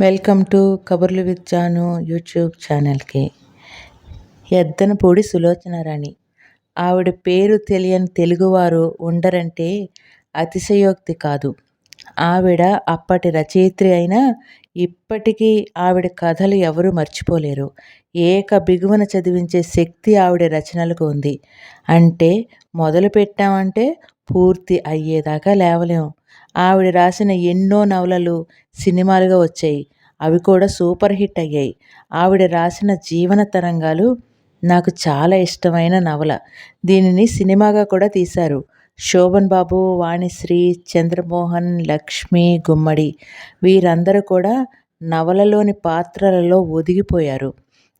Welcome to కబుర్లు with Janu YouTube ఛానల్కి. ఎద్దనపూడి సులోచన రాణి. ఆవిడ పేరు తెలియని తెలుగువారు ఉండరంటే అతిశయోక్తి కాదు. ఆవిడ అప్పటి రచయిత్రి అయినా ఇప్పటికీ ఆవిడ కథలు ఎవరు మర్చిపోలేరు. ఏక బిగువన చదివించే శక్తి ఆవిడ రచనలకు ఉంది. అంటే మొదలు పెట్టామంటే పూర్తి అయ్యేదాకా లేవలేము ఆవిడ రాసిన ఎన్నో నవలలు సినిమాలుగా వచ్చాయి. అవి కూడా సూపర్ హిట్ అయ్యాయి. ఆవిడ రాసిన జీవన తరంగాలు నాకు చాలా ఇష్టమైన నవల. దీనిని సినిమాగా కూడా తీశారు. శోభన్ బాబు వాణిశ్రీ చంద్రమోహన్ లక్ష్మి గుమ్మడి వీరందరూ కూడా నవలలోని పాత్రలలో ఒదిగిపోయారు.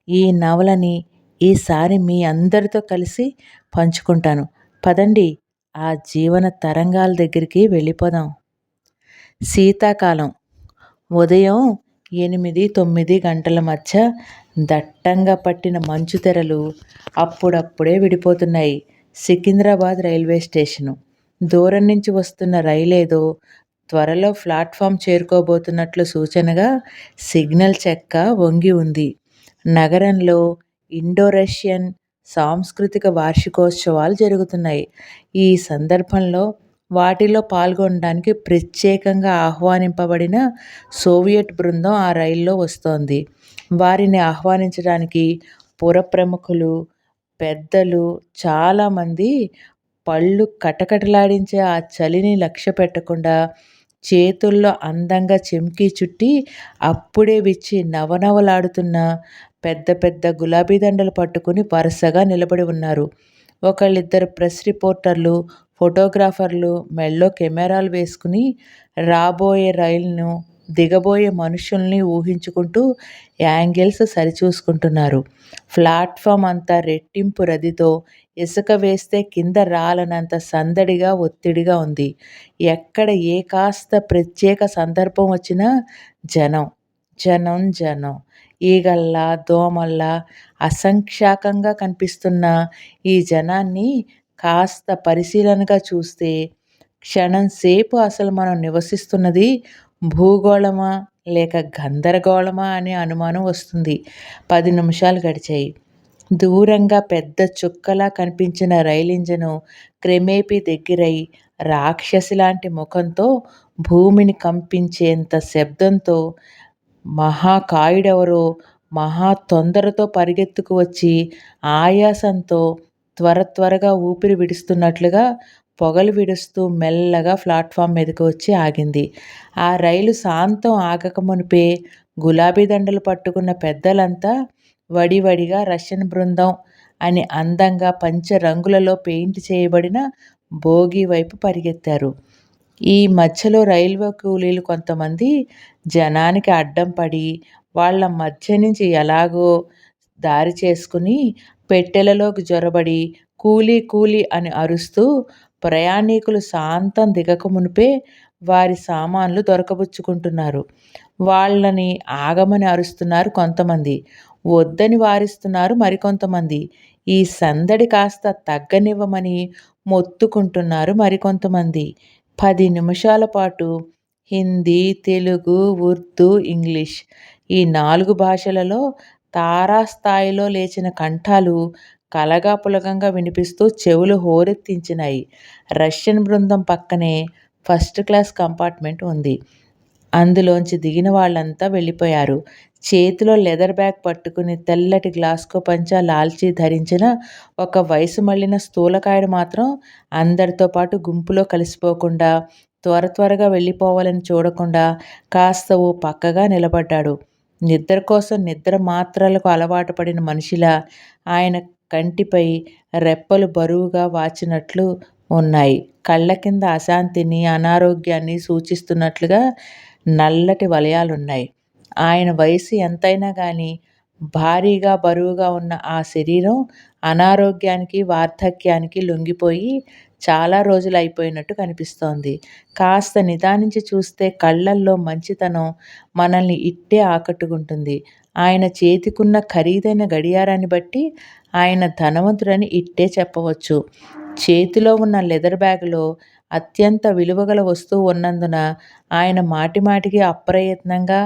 ఈ నవలని ఈసారి మీ అందరితో కలిసి పంచుకుంటాను. పదండి ఆ జీవన తరంగాల దగ్గరికి వెళ్ళిపోదాం. శీతాకాలం ఉదయం ఎనిమిది తొమ్మిది గంటల మధ్య దట్టంగా పట్టిన మంచు తెరలు అప్పుడప్పుడే విడిపోతున్నాయి. Secunderabad railway station. దూరం నుంచి వస్తున్న రైలేదో త్వరలో ప్లాట్ఫామ్ చేరుకోబోతున్నట్లు సూచనగా సిగ్నల్ చెక్క వంగి ఉంది. నగరంలో ఇండో రష్యన్ సాంస్కృతిక వార్షికోత్సవాలు జరుగుతున్నాయి. ఈ సందర్భంలో వాటిలో పాల్గొనడానికి ప్రత్యేకంగా ఆహ్వానింపబడిన సోవియట్ బృందం ఆ రైల్లో వస్తోంది. వారిని ఆహ్వానించడానికి పుర ప్రముఖులు పెద్దలు చాలామంది పళ్ళు కటకటలాడించే ఆ చలిని లక్ష్య పెట్టకుండా చేతుల్లో అందంగా చెంకి చుట్టి అప్పుడే విచ్చి నవనవలాడుతున్న పెద్ద పెద్ద గులాబీ దండలు పట్టుకుని వరుసగా నిలబడి ఉన్నారు. ఒకళ్ళిద్దరు ప్రెస్ రిపోర్టర్లు ఫోటోగ్రాఫర్లు మెళ్ళో కెమెరాలు వేసుకుని రాబోయే రైలును దిగబోయే మనుషుల్ని ఊహించుకుంటూ యాంగిల్స్ సరిచూసుకుంటున్నారు. ప్లాట్ఫామ్ అంతా రెట్టింపు రదితో ఇసుక వేస్తే కింద రాలనంత సందడిగా ఒత్తిడిగా ఉంది. ఎక్కడ ఏ కాస్త ప్రత్యేక సందర్భం వచ్చినా జనం జనం జనం. ఈగల్లా దోమల్లా అసంఖ్యాకంగా కనిపిస్తున్న ఈ జనాన్ని కాస్త పరిశీలనగా చూస్తే క్షణం సేపు అసలు మనం నివసిస్తున్నది భూగోళమా లేక గందరగోళమా అనే అనుమానం వస్తుంది. పది నిమిషాలు గడిచాయి. దూరంగా పెద్ద చుక్కలా కనిపించిన రైలు ఇంజను క్రమేపీ దగ్గరై రాక్షసి లాంటి ముఖంతో భూమిని కంపించేంత శబ్దంతో మహాకాయుడెవరో మహా తొందరతో పరిగెత్తుకు వచ్చి ఆయాసంతో త్వర త్వరగా ఊపిరి విడుస్తున్నట్లుగా పొగలు విడుస్తూ మెల్లగా ప్లాట్ఫామ్ మీదకి వచ్చి ఆగింది. ఆ రైలు శాంతం ఆగక మునిపే గులాబీ దండలు పట్టుకున్న పెద్దలంతా వడివడిగా రష్యన్ బృందం అని అందంగా పంచ రంగులలో పెయింట్ చేయబడిన భోగి వైపు పరిగెత్తారు. ఈ మధ్యలో రైల్వే కూలీలు కొంతమంది జనానికి అడ్డం పడి వాళ్ళ మధ్య నుంచి ఎలాగో దారి చేసుకుని పెట్టెలలోకి జొరబడి కూలీ కూలీ అని అరుస్తూ ప్రయాణికులు శాంతం దిగక మునిపే వారి సామాన్లు దొరకబుచ్చుకుంటున్నారు. వాళ్ళని ఆగమని అరుస్తున్నారు కొంతమంది. వద్దని వారిస్తున్నారు మరికొంతమంది. ఈ సందడి కాస్త తగ్గనివ్వమని మొత్తుకుంటున్నారు మరికొంతమంది. పది నిమిషాల పాటు హిందీ తెలుగు ఉర్దూ ఇంగ్లీష్ ఈ నాలుగు భాషలలో తారాస్థాయిలో లేచిన కంఠాలు కలగాపులగంగా వినిపిస్తూ చెవులు హోరెత్తించినాయి రష్యన్ బృందం పక్కనే ఫస్ట్ క్లాస్ కంపార్ట్మెంట్ ఉంది. అందులోంచి దిగిన వాళ్ళంతా వెళ్ళిపోయారు. చేతిలో లెదర్ బ్యాగ్ పట్టుకుని తెల్లటి గ్లాస్కో పంచా లాల్చీ ధరించిన ఒక వయసు మళ్ళిన స్థూలకాయుడు మాత్రం అందరితో పాటు గుంపులో కలిసిపోకుండా త్వర త్వరగా వెళ్ళిపోవాలని చూడకుండా కాస్త ఓ పక్కగా నిలబడ్డాడు. నిద్ర కోసం నిద్ర మాత్రలకు అలవాటు పడిన మనిషిలా ఆయన కంటిపై రెప్పలు బరువుగా వాచినట్లు ఉన్నాయి. కళ్ళ కింద అశాంతిని అనారోగ్యాన్ని సూచిస్తున్నట్లుగా నల్లటి వలయాలున్నాయి. ఆయన వయసు ఎంతైనా కానీ భారీగా బరువుగా ఉన్న ఆ శరీరం అనారోగ్యానికి వార్ధక్యానికి లొంగిపోయి చాలా రోజులు అయిపోయినట్టు కనిపిస్తోంది. కాస్త నిదానించి చూస్తే కళ్ళల్లో మంచితనం మనల్ని ఇట్టే ఆకట్టుకుంటుంది. ఆయన చేతికున్న ఖరీదైన గడియారాన్ని బట్టి ఆయన ధనవంతుడని ఇట్టే చెప్పవచ్చు. చేతిలో ఉన్న లెదర్ బ్యాగ్లో అత్యంత విలువగల వస్తువు ఉన్నందున ఆయన మాటిమాటికి అప్రయత్నంగా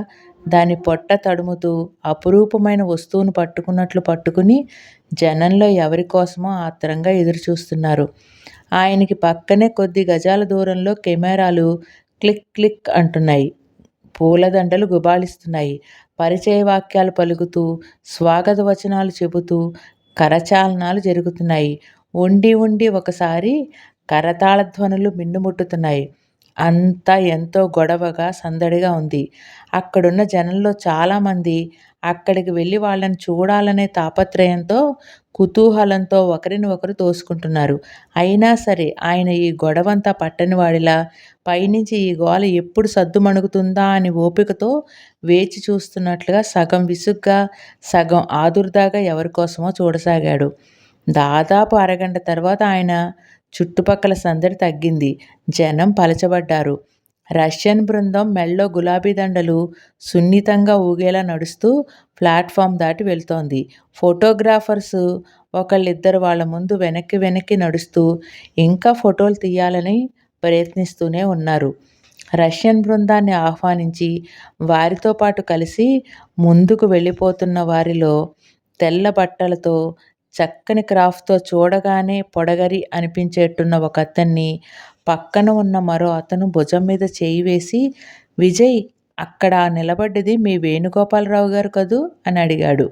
దాని పొట్ట తడుముతూ అపురూపమైన వస్తువును పట్టుకున్నట్లు పట్టుకుని జనంలో ఎవరి కోసమో ఆత్రంగా ఎదురుచూస్తున్నారు. ఆయనకి పక్కనే కొద్ది గజాల దూరంలో కెమెరాలు క్లిక్ క్లిక్ అంటున్నాయి. పూలదండలు గుబాళిస్తున్నాయి. పరిచయ వాక్యాలు పలుకుతూ, స్వాగత వచనాలు చెబుతూ కరచాలనాలు జరుగుతున్నాయి. ఉండి ఉండి ఒకసారి కరతాళ ధ్వనులు మిన్నుముట్టుతున్నాయి. అంతా ఎంతో గొడవగా, సందడిగా ఉంది. అక్కడున్న జనంలో చాలామంది అక్కడికి వెళ్ళి వాళ్ళని చూడాలనే తాపత్రయంతో, కుతూహలంతో ఒకరిని ఒకరు తోసుకుంటున్నారు. అయినా సరే ఆయన ఈ గొడవంతా పట్టనివాడిలా పైనుంచి ఈ గోల ఎప్పుడు సద్దుమణుగుతుందా అని ఓపికతో వేచి చూస్తున్నట్లుగా సగం విసుగ్గా, సగం ఆదుర్దాగా ఎవరికోసమో చూడసాగాడు. దాదాపు అరగంట తర్వాత ఆయన చుట్టుపక్కల సందడి తగ్గింది. జనం పలచబడ్డారు. రష్యన్ బృందం మెళ్ళో గులాబీ దండలు సున్నితంగా ఊగేలా నడుస్తూ ప్లాట్ఫామ్ దాటి వెళ్తోంది. ఫోటోగ్రాఫర్స్ ఒకళ్ళిద్దరు వాళ్ళ ముందు వెనక్కి వెనక్కి నడుస్తూ ఇంకా ఫోటోలు తీయాలని ప్రయత్నిస్తూనే ఉన్నారు. రష్యన్ బృందాన్ని ఆహ్వానించి వారితో పాటు కలిసి ముందుకు వెళ్ళిపోతున్న వారిలో తెల్ల బట్టలతో, చక్కని క్రాఫ్ట్తో చూడగానే పొడగరి అనిపించేట్టున్న ఒక అతన్ని పక్కన ఉన్న మరో అతను భుజం మీద చేయి వేసి విజయ్ అక్కడ నిలబడ్డది మీ వేణుగోపాలరావు గారు కదూ అని అడిగాడు.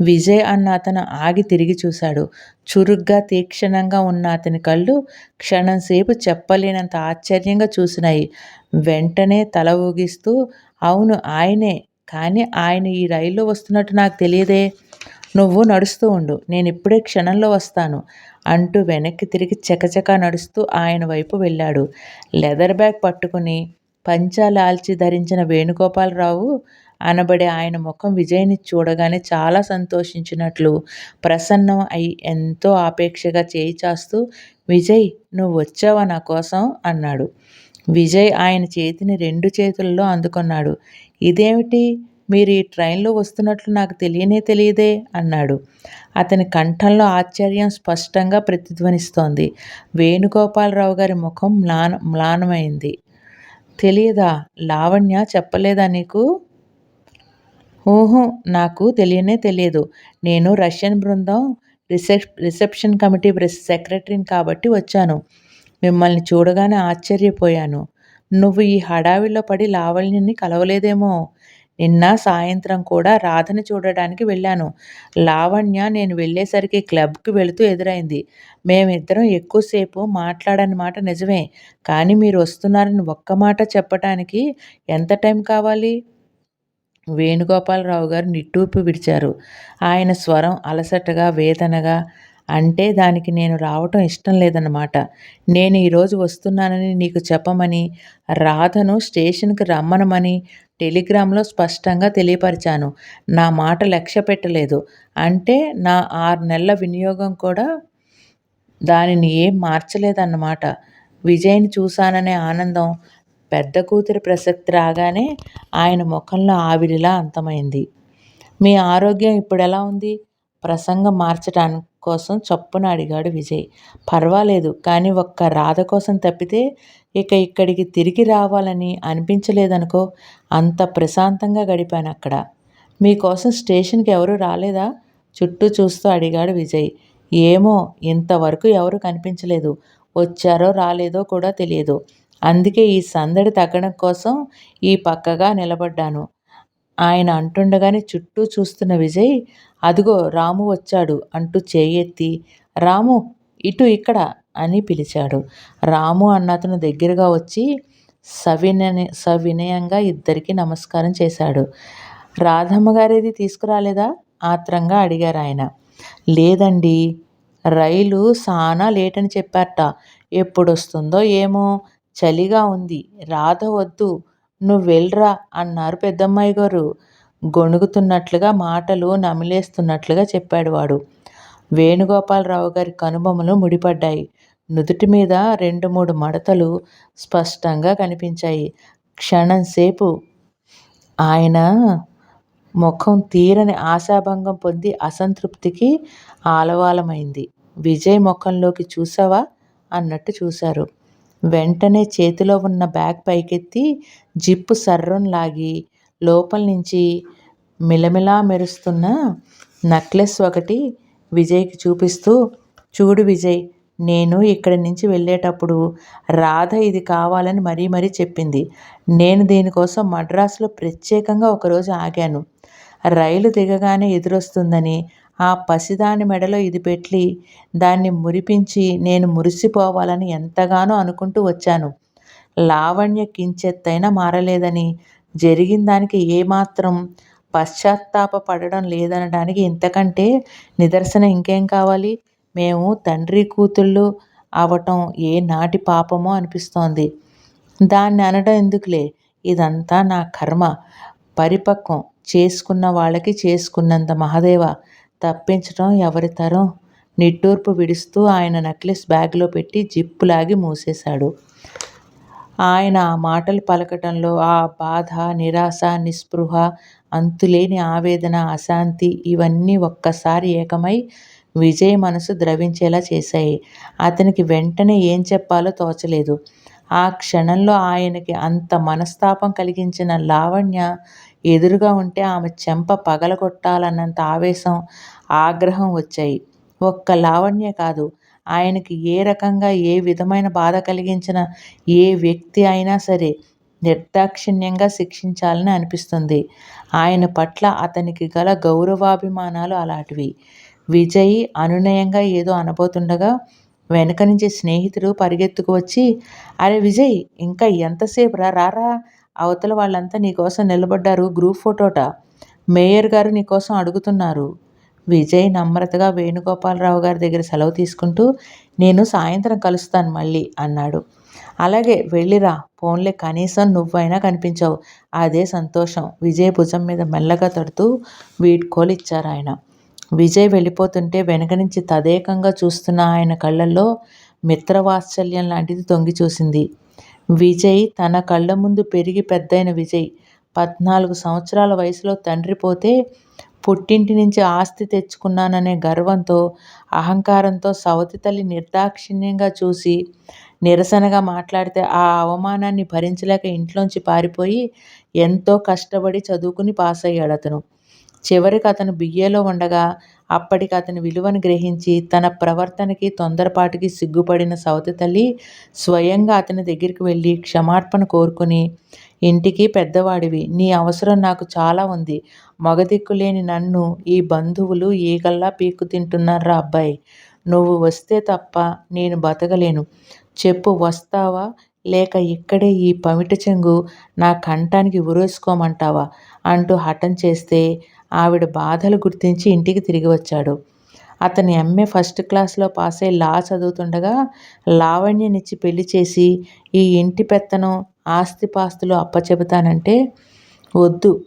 విజయ్ అన్న అతను ఆగి తిరిగి చూశాడు. చురుగ్గా, తీక్షణంగా ఉన్న అతని కళ్ళు క్షణంసేపు చెప్పలేనంత ఆశ్చర్యంగా చూసినాయి. వెంటనే తల ఊగిస్తూ అవును ఆయనే. కానీ ఆయన ఈ రైల్లో వస్తున్నట్టు నాకు తెలియదే. నువ్వు నడుస్తూ ఉండు. నేను ఇప్పుడే క్షణంలో వస్తాను అంటూ వెనక్కి తిరిగి చకచకా నడుస్తూ ఆయన వైపు వెళ్ళాడు. లెదర్ బ్యాగ్ పట్టుకుని, పంచా లాల్చీ ధరించిన వేణుగోపాలరావు అనబడే ఆయన ముఖం విజయ్ని చూడగానే చాలా సంతోషించినట్లు ప్రసన్నం అయి ఎంతో ఆపేక్షగా చేయి చాస్తూ విజయ్ నువ్వు వచ్చావా నా కోసం అన్నాడు. విజయ్ ఆయన చేతిని రెండు చేతుల్లో అందుకున్నాడు ఇదేమిటి? మీరు ఈ ట్రైన్లో వస్తున్నట్లు నాకు తెలియనే తెలియదే అన్నాడు. అతని కంఠంలో ఆశ్చర్యం స్పష్టంగా ప్రతిధ్వనిస్తోంది. వేణుగోపాలరావు గారి ముఖం మ్లాన మ్లానమైంది. తెలియదా? లావణ్య చెప్పలేదా నీకు? ఊహూ నాకు తెలియనే తెలియదు. నేను రష్యన్ బృందం రిసెప్ రిసెప్షన్ కమిటీ సెక్రటరీని కాబట్టి వచ్చాను. మిమ్మల్ని చూడగానే ఆశ్చర్యపోయాను. నువ్వు ఈ హడావిలో పడి లావణ్యని కలవలేదేమో? నిన్న సాయంత్రం కూడా రాధని చూడడానికి వెళ్ళాను. లావణ్య నేను వెళ్ళేసరికి క్లబ్కి వెళుతూ ఎదురైంది. మేమిద్దరం ఎక్కువసేపు మాట్లాడని మాట నిజమే. కానీ మీరు వస్తున్నారని ఒక్క మాట చెప్పటానికి ఎంత టైం కావాలి? వేణుగోపాలరావు గారు నిట్టూర్పు విడిచారు. ఆయన స్వరం అలసటగా, వేదనగా అంటే దానికి నేను రావటం ఇష్టం లేదన్నమాట. నేను ఈరోజు వస్తున్నానని నీకు చెప్పమని, రాధను స్టేషన్కి రమ్మనమని టెలిగ్రామ్లో స్పష్టంగా తెలియపరిచాను. నా మాట లక్ష్య పెట్టలేదు అంటే నా ఆరు నెలల వినియోగం కూడా దానిని ఏం మార్చలేదన్నమాట. విజయ్ని చూశాననే ఆనందం పెద్ద కూతురి ప్రసక్తి రాగానే ఆయన ముఖంలో ఆవిరిలా అంతమైంది. మీ ఆరోగ్యం ఇప్పుడెలా ఉంది? ప్రసంగం మార్చటాను కోసం చప్పున అడిగాడు విజయ్. పర్వాలేదు. కానీ ఒక్క రాధ కోసం తప్పితే ఇక ఇక్కడికి తిరిగి రావాలని అనిపించలేదనుకో. అంత ప్రశాంతంగా గడిపాను అక్కడ మీకోసం స్టేషన్కి ఎవరూ రాలేదా? చుట్టూ చూస్తూ అడిగాడు విజయ్. ఏమో ఇంతవరకు ఎవరు కనిపించలేదు. వచ్చారో రాలేదో కూడా తెలియదు. అందుకే ఈ సందడి తగ్గడం కోసం ఈ పక్కగా నిలబడ్డాను ఆయన అంటుండగానే చుట్టూ చూస్తున్న విజయ్ అదిగో రాము వచ్చాడు అంటూ చేయెత్తి రాము ఇటు ఇక్కడ అని పిలిచాడు. రాము అన్న అతను దగ్గరగా వచ్చి సవినయ సవినయంగా ఇద్దరికీ నమస్కారం చేశాడు. రాధమ్మ గారేది తీసుకురాలేదా? ఆత్రంగా అడిగారు ఆయన లేదండి రైలు సానా లేట్ అని చెప్పారట ఎప్పుడొస్తుందో ఏమో? చలిగా ఉంది. రాధ వద్దు. నువ్వెళ్ళిరా అన్నారు పెద్దమ్మాయి గారు గొణుగుతున్నట్లుగా మాటలు నమిలేస్తున్నట్లుగా చెప్పాడు వాడు. వేణుగోపాలరావు గారి కనుబొమ్మలు ముడిపడ్డాయి. నుదుటి మీద రెండు మూడు మడతలు స్పష్టంగా కనిపించాయి. క్షణంసేపు ఆయన ముఖం తీరని ఆశాభంగం పొంది అసంతృప్తికి ఆలవాలమైంది. విజయ్ ముఖంలోకి చూశావా? అన్నట్టు చూశారు. వెంటనే చేతిలో ఉన్న బ్యాగ్ పైకెత్తి జిప్పు సర్రున లాగి లోపల నుంచి మిలమిలా మెరుస్తున్న నెక్లెస్ ఒకటి విజయ్కి చూపిస్తూ చూడు విజయ్ నేను ఇక్కడి నుంచి వెళ్ళేటప్పుడు రాధ ఇది కావాలని మరీ మరీ చెప్పింది. నేను దీనికోసం మద్రాసులో ప్రత్యేకంగా ఒకరోజు ఆగాను. రైలు దిగగానే ఎదురొస్తుందని ఆ పసిదాని మెడలో ఇది పెట్టి దాన్ని మురిపించి నేను మురిసిపోవాలని ఎంతగానో అనుకుంటూ వచ్చాను. లావణ్య కించెత్తైనా మారలేదని జరిగిన దానికి ఏమాత్రం పశ్చాత్తాప పడడం లేదనడానికి ఇంతకంటే నిదర్శనం ఇంకేం కావాలి? మేము తండ్రి కూతుళ్ళు అవటం ఏ నాటి పాపమో అనిపిస్తోంది. దాన్ని అనడం ఎందుకులే? ఇదంతా నా కర్మ. పరిపక్వం. చేసుకున్న వాళ్ళకి చేసుకున్నంత మహదేవ. తప్పించడం ఎవరి తరం? నిట్టూర్పు విడుస్తూ ఆయన నెక్లెస్ బ్యాగ్లో పెట్టి జిప్పులాగి మూసేశాడు. ఆయన ఆ మాటలు పలకటంలో ఆ బాధ నిరాశ నిస్పృహ అంతులేని ఆవేదన అశాంతి ఇవన్నీ ఒక్కసారి ఏకమై విజయ్ మనసు ద్రవించేలా చేశాయి. అతనికి వెంటనే ఏం చెప్పాలో తోచలేదు. ఆ క్షణంలో ఆయనకి అంత మనస్తాపం కలిగించిన లావణ్య ఎదురుగా ఉంటే ఆమె చెంప పగలగొట్టాలన్నంత ఆవేశం ఆగ్రహం వచ్చాయి. ఒక్క లావణ్య కాదు ఆయనకి ఏ రకంగా ఏ విధమైన బాధ కలిగించిన ఏ వ్యక్తి అయినా సరే నిర్దాక్షిణ్యంగా శిక్షించాలని అనిపిస్తుంది. ఆయన పట్ల అతనికి గల గౌరవాభిమానాలు అలాంటివి. విజయ్ అనునయంగా ఏదో అనబోతుండగా వెనక నుంచి స్నేహితుడు పరిగెత్తుకు వచ్చి అరే విజయ్ ఇంకా ఎంతసేపు రా రారా? అవతల వాళ్ళంతా నీకోసం నిలబడ్డారు గ్రూప్ ఫోటోట. మేయర్ గారు నీకోసం అడుగుతున్నారు. విజయ్ నమ్రతగా వేణుగోపాలరావు గారి దగ్గర సెలవు తీసుకుంటూ నేను సాయంత్రం కలుస్తాను మళ్ళీ అన్నాడు. అలాగే వెళ్ళిరా ఫోన్లే కనీసం నువ్వైనా కనిపించావు. అదే సంతోషం. విజయ్ భుజం మీద మెల్లగా తడుతూ వీడ్కోలు ఇచ్చారు ఆయన. విజయ్ వెళ్ళిపోతుంటే వెనక నుంచి తదేకంగా చూస్తున్న ఆయన కళ్ళల్లో మిత్రవాత్సల్యం లాంటిది తొంగి చూసింది. విజయ్ తన కళ్ళ ముందు పెరిగి పెద్దయిన విజయ్. పద్నాలుగు సంవత్సరాల వయసులో తండ్రి పోతే పుట్టింటి నుంచి ఆస్తి తెచ్చుకున్నాననే గర్వంతో అహంకారంతో సవతి తల్లి నిర్దాక్షిణ్యంగా చూసి నిరసనగా మాట్లాడితే ఆ అవమానాన్ని భరించలేక ఇంట్లోంచి పారిపోయి ఎంతో కష్టపడి చదువుకుని పాస్ అయ్యాడు అతను చివరికి అతను బిఏలో ఉండగా అప్పటికి అతని విలువను గ్రహించి తన ప్రవర్తనకి తొందరపాటుకి సిగ్గుపడిన సవతి తల్లి స్వయంగా అతని దగ్గరికి వెళ్ళి క్షమార్పణ కోరుకుని ఇంటికి పెద్దవాడివి నీ అవసరం నాకు చాలా ఉంది. మగదిక్కు లేని నన్ను ఈ బంధువులు ఈగల్లా పీక్కు తింటున్నారా అబ్బాయి? నువ్వు వస్తే తప్ప నేను బతకలేను. చెప్పు వస్తావా? లేక ఇక్కడే ఈ పమిట చెంగు నా కంఠానికి ఉరేసుకోమంటావా అంటూ హఠం చేస్తే ఆవిడ బాధలు గుర్తించి ఇంటికి తిరిగి వచ్చాడు. అతని ఎంఏ ఫస్ట్ క్లాస్లో పాస్ అయి లా చదువుతుండగా లావణ్యనిచ్చి పెళ్ళి చేసి ఈ ఇంటి పెత్తనం ఆస్తిపాస్తులు అప్పచెబుతానంటే వద్దు.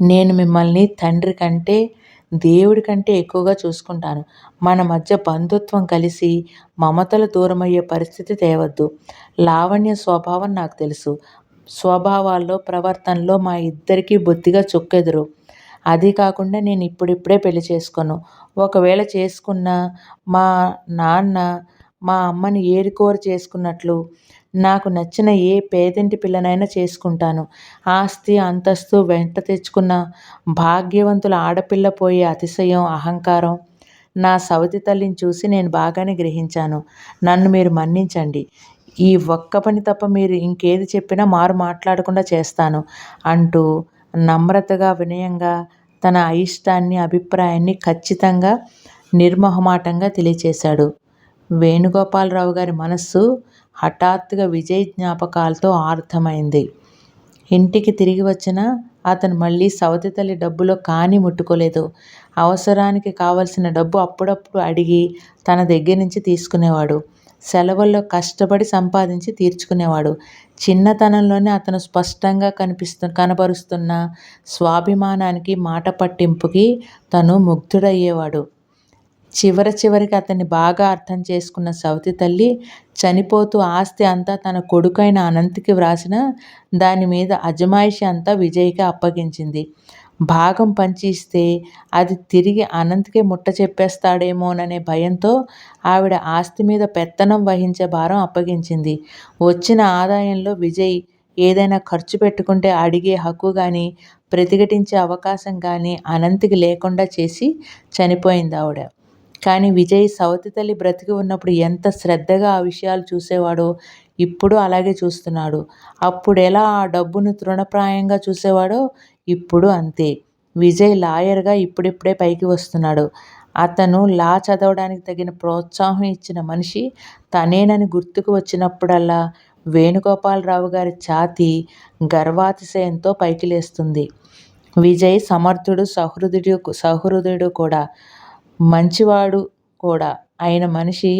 నేను మిమ్మల్ని తండ్రి కంటే దేవుడి కంటే ఎక్కువగా చూసుకుంటాను. మన మధ్య బంధుత్వం కలిసి మమతలు దూరమయ్యే పరిస్థితి తేవద్దు. లావణ్య స్వభావం నాకు తెలుసు. స్వభావాల్లో ప్రవర్తనలో మా ఇద్దరికీ బొత్తిగా చొక్కెదురు. అది కాకుండా నేను ఇప్పుడిప్పుడే పెళ్ళి చేసుకోను. ఒకవేళ చేసుకున్న మా నాన్న మా అమ్మని ఏరికోరు చేసుకున్నట్లు నాకు నచ్చిన ఏ పేదింటి పిల్లనైనా చేసుకుంటాను. ఆస్తి అంతస్తు వెంట తెచ్చుకున్న భాగ్యవంతుల ఆడపిల్ల పోయే అతిశయం అహంకారం నా సవతి తల్లిని చూసి నేను బాగానే గ్రహించాను. నన్ను మీరు మన్నించండి. ఈ ఒక్క పని తప్ప మీరు ఇంకేది చెప్పినా మారు మాట్లాడకుండా చేస్తాను అంటూ నమ్రతగా వినయంగా తన అయిష్టాన్ని అభిప్రాయాన్ని ఖచ్చితంగా నిర్మొహమాటంగా తెలియచేశాడు. వేణుగోపాలరావు గారి మనస్సు హఠాత్తుగా విజయ్ జ్ఞాపకాలతో ఆర్ధమైంది ఇంటికి తిరిగి వచ్చిన అతను మళ్ళీ సవతి తల్లి డబ్బులో కాని ముట్టుకోలేదు. అవసరానికి కావలసిన డబ్బు అప్పుడప్పుడు అడిగి తన దగ్గర నుంచి తీసుకునేవాడు. సెలవుల్లో కష్టపడి సంపాదించి తీర్చుకునేవాడు. చిన్నతనంలోనే అతను స్పష్టంగా కనిపిస్తు కనబరుస్తున్న స్వాభిమానానికి మాట పట్టింపుకి తను ముగ్ధుడయ్యేవాడు. చివర చివరికి అతన్ని బాగా అర్థం చేసుకున్న సవతి తల్లి చనిపోతూ ఆస్తి అంతా తన కొడుకైన అనంత్కి వ్రాసిన దాని మీద అజమాయిషి అంతా విజయ్కి అప్పగించింది. భాగం పంచి ఇస్తే అది తిరిగి అనంత్కే ముట్ట చెప్పేస్తాడేమోననే భయంతో ఆవిడ ఆస్తి మీద పెత్తనం వహించే భారం అప్పగించింది. వచ్చిన ఆదాయంలో విజయ్ ఏదైనా ఖర్చు పెట్టుకుంటే అడిగే హక్కు కానీ ప్రతిఘటించే అవకాశం కానీ అనంతికి లేకుండా చేసి చనిపోయింది ఆవిడ. కానీ విజయ్ సవతి తల్లి బ్రతికి ఉన్నప్పుడు ఎంత శ్రద్ధగా ఆ విషయాలు చూసేవాడో ఇప్పుడు అలాగే చూస్తున్నాడు. అప్పుడు ఎలా ఆ డబ్బును తృణప్రాయంగా చూసేవాడో ఇప్పుడు అంతే. విజయ్ లాయర్గా ఇప్పుడిప్పుడే పైకి వస్తున్నాడు. అతను లా చదవడానికి తగిన ప్రోత్సాహం ఇచ్చిన మనిషి తనేనని గుర్తుకు వచ్చినప్పుడల్లా వేణుగోపాలరావు గారి ఛాతీ గర్వాతిశయంతో పైకి లేస్తుంది. విజయ్ సమర్థుడు సహృదుడు సహృదుడు కూడా. మంచివాడు కూడా. అయిన మనిషి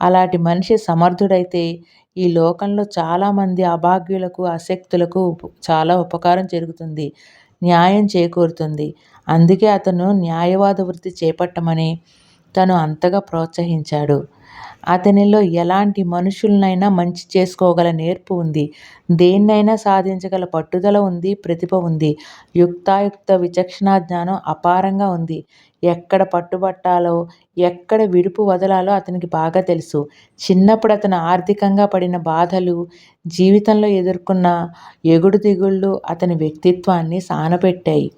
అలాంటి మనిషి సమర్థుడైతే ఈ లోకంలో చాలామంది అభాగ్యులకు అశక్తులకు చాలా ఉపకారం జరుగుతుంది. న్యాయం చేకూరుతుంది. అందుకే అతను న్యాయవాద వృత్తి చేపట్టమని తను అంతగా ప్రోత్సహించాడు. అతనిలో ఎలాంటి మనుషులనైనా మంచి చేసుకోగల నేర్పు ఉంది. దేన్నైనా సాధించగల పట్టుదల ఉంది ప్రతిభ ఉంది. యుక్తాయుక్త విచక్షణా జ్ఞానం అపారంగా ఉంది. ఎక్కడ పట్టుబట్టాలో ఎక్కడ విడుపు వదలాలో అతనికి బాగా తెలుసు. చిన్నప్పుడు అతను ఆర్థికంగా పడిన బాధలు జీవితంలో ఎదుర్కొన్న ఎగుడు దిగుళ్ళు అతని వ్యక్తిత్వాన్ని సానపెట్టాయి.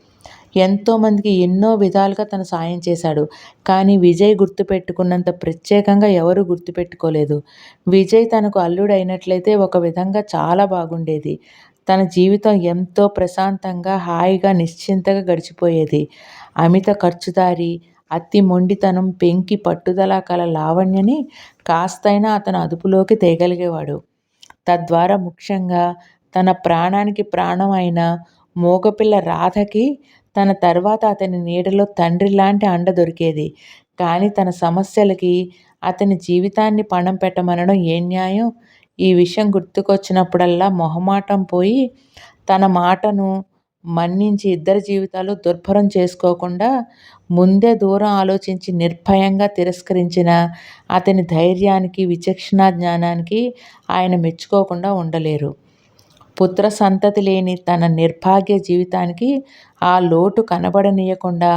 ఎంతోమందికి ఎన్నో విధాలుగా తను సాయం చేశాడు. కానీ విజయ్ గుర్తుపెట్టుకున్నంత ప్రత్యేకంగా ఎవరు గుర్తుపెట్టుకోలేదు. విజయ్ తనకు అల్లుడు అయినట్లయితే ఒక విధంగా చాలా బాగుండేది. తన జీవితం ఎంతో ప్రశాంతంగా హాయిగా నిశ్చింతగా గడిచిపోయేది. అమిత ఖర్చుదారి అతి మొండితనం పెంకి పట్టుదల కల లావణ్యని కాస్తైనా అతను అదుపులోకి తేగలిగేవాడు. తద్వారా ముఖ్యంగా తన ప్రాణానికి ప్రాణం అయిన మూగపిల్ల రాధకి తన తర్వాత అతని నీడలో తండ్రి లాంటి అండ దొరికేది. కానీ తన సమస్యలకి అతని జీవితాన్ని పణం పెట్టమనడం ఏ న్యాయం? ఈ విషయం గుర్తుకొచ్చినప్పుడల్లా మొహమాటం పోయి తన మాటను మన్నించి ఇద్దరి జీవితాలు దుర్భరం చేసుకోకుండా ముందే దూరం ఆలోచించి నిర్భయంగా తిరస్కరించిన అతని ధైర్యానికి విచక్షణా జ్ఞానానికి ఆయన మెచ్చుకోకుండా ఉండలేరు. పుత్ర సంతతి లేని తన నిర్భాగ్య జీవితానికి ఆ లోటు కనబడనీయకుండా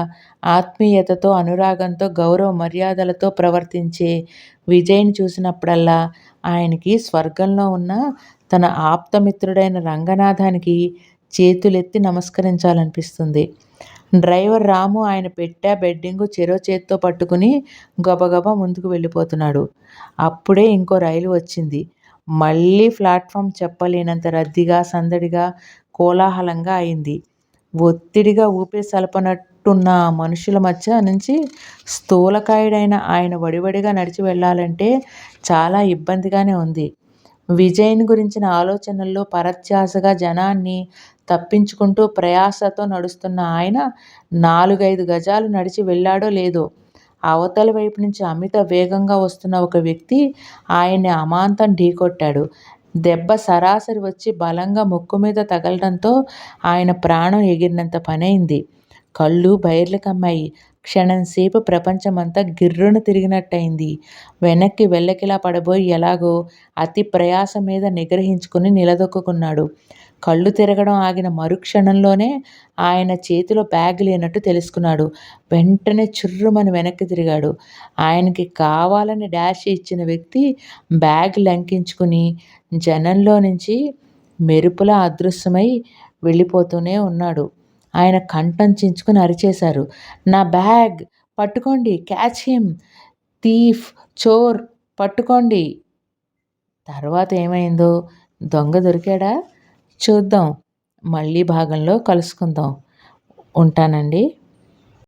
ఆత్మీయతతో అనురాగంతో గౌరవ మర్యాదలతో ప్రవర్తించే విజయ్ని చూసినప్పుడల్లా ఆయనకి స్వర్గంలో ఉన్న తన ఆప్తమిత్రుడైన రంగనాథానికి చేతులెత్తి నమస్కరించాలనిపిస్తుంది. డ్రైవర్ రాము ఆయన పెట్టా బెడ్డింగు చెరో చేత్తో పట్టుకుని గబగబా ముందుకు వెళ్ళిపోతున్నాడు. అప్పుడే ఇంకో రైలు వచ్చింది. మళ్ళీ ప్లాట్ఫామ్ చెప్పలేనంత రద్దీగా సందడిగా కోలాహలంగా అయింది. ఒత్తిడిగా ఊపే సలపనట్టున్న మనుషుల మధ్య నుంచి స్థూలకాయుడైన ఆయన వడివడిగా నడిచి వెళ్ళాలంటే చాలా ఇబ్బందిగానే ఉంది. విజయ్ని గురించిన ఆలోచనల్లో పరధ్యాసగా జనాన్ని తప్పించుకుంటూ ప్రయాసతో నడుస్తున్న ఆయన నాలుగైదు గజాలు నడిచి వెళ్ళాడో లేదో అవతల వైపు నుంచి అమిత వేగంగా వస్తున్న ఒక వ్యక్తి ఆయన్ని అమాంతం ఢీకొట్టాడు దెబ్బ సరాసరి వచ్చి బలంగా ముక్కు మీద తగలడంతో ఆయన ప్రాణం ఎగిరినంత పనైంది. కళ్ళు బైర్లు కమ్మాయి. క్షణంసేపు ప్రపంచమంతా గిర్రును తిరిగినట్టయింది. వెనక్కి వెళ్ళకిలా పడబోయి ఎలాగో అతి ప్రయాస మీద నిగ్రహించుకుని నిలదొక్కున్నాడు కళ్ళు తిరగడం ఆగిన మరుక్షణంలోనే ఆయన చేతిలో బ్యాగ్ లేనట్టు తెలుసుకున్నాడు. వెంటనే చుర్రుమని వెనక్కి తిరిగాడు. ఆయనకి కావాలని డాష్ ఇచ్చిన వ్యక్తి బ్యాగ్ లంకించుకుని జనంలో నుంచి మెరుపులా అదృశ్యమై వెళ్ళిపోతూనే ఉన్నాడు. ఆయన కంఠం చించుకుని అరిచేశారు. నా బ్యాగ్! పట్టుకోండి! Catch him! థీఫ్! చోర్! పట్టుకోండి! తర్వాత ఏమైందో? దొంగ దొరికాడా? చూద్దాం. మళ్ళీ భాగంలో కలుసుకుందాం. ఉంటానండి.